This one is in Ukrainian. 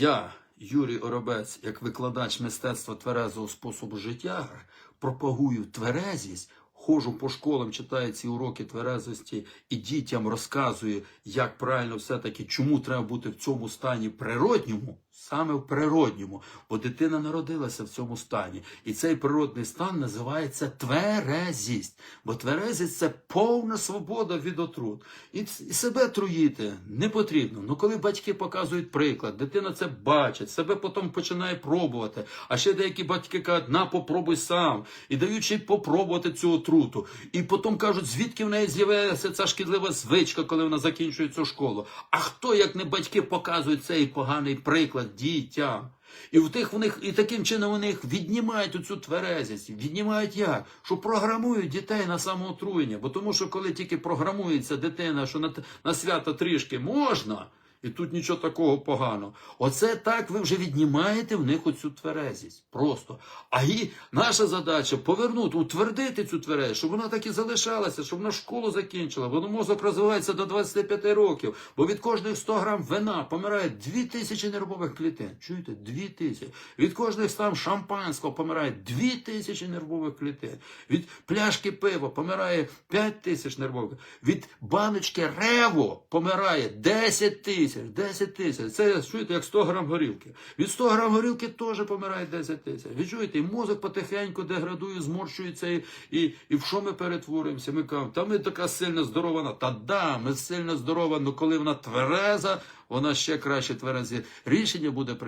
Я, Юрій Оробець, як викладач мистецтва тверезого способу життя, пропагую тверезість, ходжу по школам, читаю ці уроки тверезості і дітям розказую, як правильно все-таки, чому треба бути в цьому стані природньому, саме в природньому, бо дитина народилася в цьому стані. І цей природний стан називається тверезість. Бо тверезість це повна свобода від отрут. І, себе труїти не потрібно. Ну коли батьки показують приклад, дитина це бачить, себе потім починає пробувати. А ще деякі батьки кажуть, на попробуй сам. І й попробувати цю отруту. І потім кажуть, звідки в неї з'явилася ця шкідлива звичка, коли вона закінчує цю школу. А хто, як не батьки, показують цей поганий приклад дітям? І в тих в них і таким чином у них віднімають оцю тверезість. Віднімають як? Що програмують дітей на самоотруєння. Бо тому, що коли тільки програмується дитина, що на, на свято трішки можна, і тут нічого такого поганого. Оце так ви вже віднімаєте в них оцю тверезість. Просто. А і наша задача повернути, утвердити цю тверезість, щоб вона так і залишалася, щоб вона школу закінчила. Бо мозок розвивається до 25 років. Бо від кожних 100 грам вина помирає 2000 нервових клітин. Чуєте? 2000. Від кожних 100 шампанського помирає 2000 нервових клітин. Від пляшки пива помирає 5000 нервових. Від баночки рево помирає 10 тисяч. 10 тисяч. Це чуєте, як 100 грам горілки. Від 100 грам горілки теж помирає 10 тисяч. Ви чуєте, і мозок потихеньку деградує, зморщується, і, і, і в що ми перетворюємося? Ми кажемо, та ми така сильно здорова. Та да, ми сильно здорова, але коли вона твереза, вона ще краще тверезі рішення буде приймати.